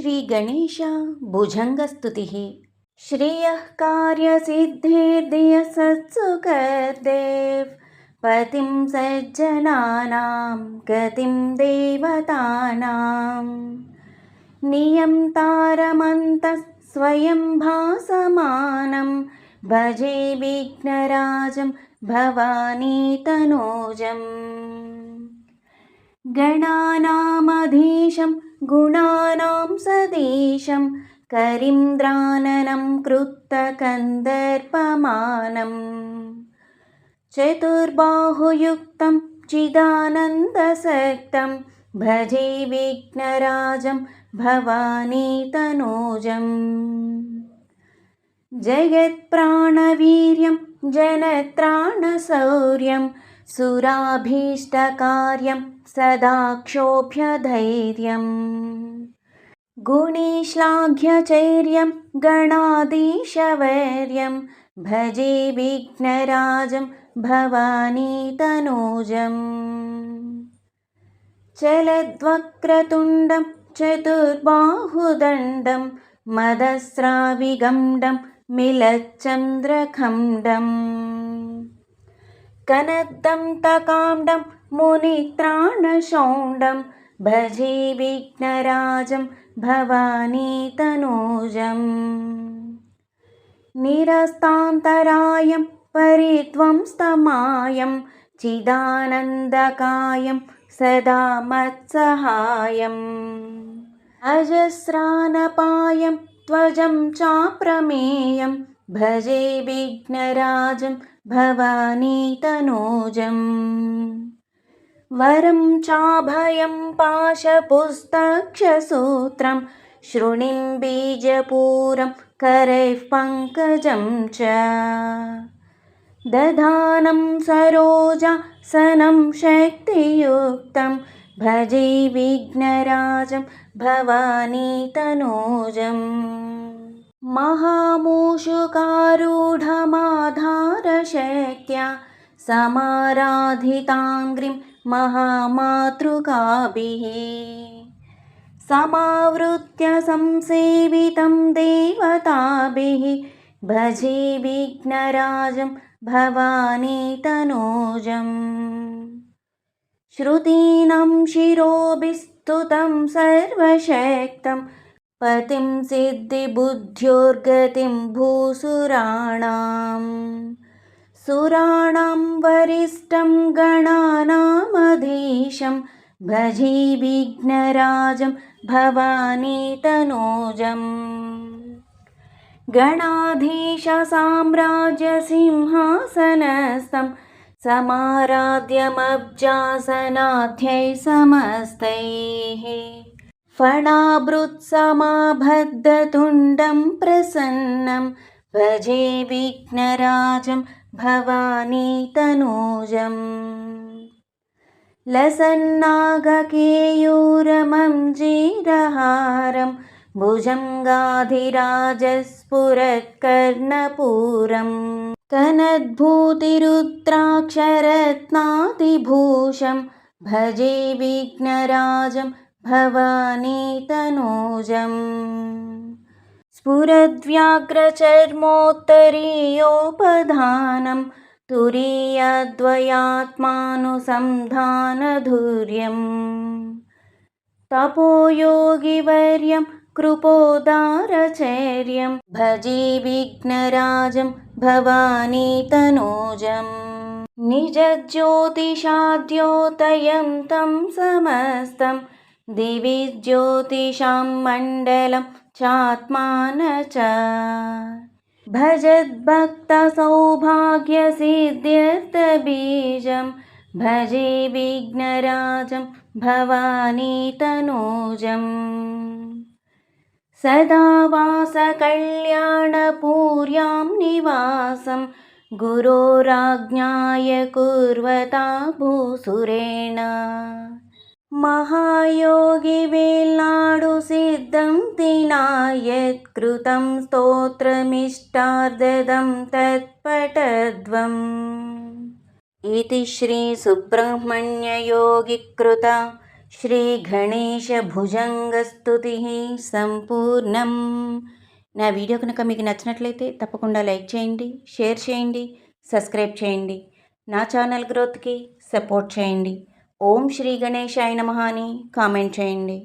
श्रीगणेश भुजङ्गस्तुतिः। श्रेयः कार्यसिद्धेर्दियसत्सुकर्देव। पतिं सज्जनानां गतिं देवतानां। नियन्तारमन्तः स्वयं भासमानं। भजे विघ्नराजं भवानीतनूजम्। गणानामधीशं गुणानां सदेशं करीन्द्राननं कृत्तकन्दर्पमानम् चतुर्बाहुयुक्तं चिदानन्दसक्तं भजे विघ्नराजं भवानीतनूजम्। जगत्प्राणवीर्यं जनत्राणशौर्यं सुराभीष्टकार्यं सदा क्षोभ्यधैर्यम्। गुणेश्लाघ्यचैर्यं गणाधीशवर्यं भजे विघ्नराजं भवानीतनूजम्। चलद्वक्रतुण्डं चतुर्बाहुदण्डं मदस्राविगण्डं मिलच्चन्द्रखण्डम् कनद्दं तकाण्डं मुनित्राणशौण्डं भजे विघ्नराजं भवानीतनूजम्। निरस्तान्तरायं परिध्वंस्तमायं चिदानन्दकायं सदा मत्सहायम्। अजस्रानपायं त्वजं चाप्रमेयं भजे विघ्नराजं भवानीतनूजम्। वरं चाभयं पाशपुस्तक्षसूत्रं शृणिं बीजपूरं करैः पङ्कजं च। दधानं सरोजासनं शक्तियुक्तं भजे विघ्नराजं भवानीतनूजम् महामूषुकारूढमाधारशक्त्या समाराधिताङ्घ्रिं महामातृकाभिः। समावृत्य संसेवितं देवताभिः भजे विघ्नराजं भवानीतनूजम्। श्रुतीनां शिरोभिस्तुतं सर्वशक्तं पतिं सिद्धिबुद्ध्योर्गतिं भूसुराणाम्। सुराणां वरिष्ठं गणानामधीशं भजे विघ्नराजं भवानीतनूजम्। गणाधीशसाम्राज्यसिंहासनस्थं समाराध्यमब्जासनाध्यै समस्तैः फणाभृत्समाबद्धतुण्डं प्रसन्नं भजे विघ्नराजं भवानीतनूजम्। लसन्नागकेयूरमं जीरहारं भुजङ्गाधिराजस्फुरत्कर्णपूरम् कनद्भूतिरुद्राक्षरत्नातिभूषं भजे विघ्नराजं भवानीतनूजम्। स्फुरद्व्याघ्रचर्मोत्तरीयोपधानं तुरीयद्वयात्मानुसन्धानधुर्यम्। तपोयोगिवर्यं कृपोदारचर्यं भजे विघ्नराजं भवानीतनूजम्। निजज्योतिषाद्योतयं तं समस्तं दिवि ज्योतिषां मण्डलं चात्मान च। भजद्भक्तसौभाग्यसिद्ध्यर्थबीजं भजे विघ्नराजं भवानीतनूजम्। सदा वासकल्याणपूर्यां निवासं गुरोराज्ञाय कुर्वता भूसुरेण మహాయోగి వేళ్ళాడు సిద్ధం తినాయత్కృతం స్తోత్రమిష్టార్దదం తత్పటద్వం. ఇది శ్రీ సుబ్రహ్మణ్యయోగి కృత శ్రీ గణేష భుజంగ శ్రీగణేశభుజంగస్తుతి సంపూర్ణం. నా వీడియో కనుక మీకు నచ్చినట్లయితే తప్పకుండా లైక్ చేయండి షేర్ చేయండి సబ్స్క్రైబ్ చేయండి. నా ఛానల్ గ్రోత్కి సపోర్ట్ చేయండి. ఓం శ్రీ గణేశాయ నమః అని కామెంట్ చేయండి.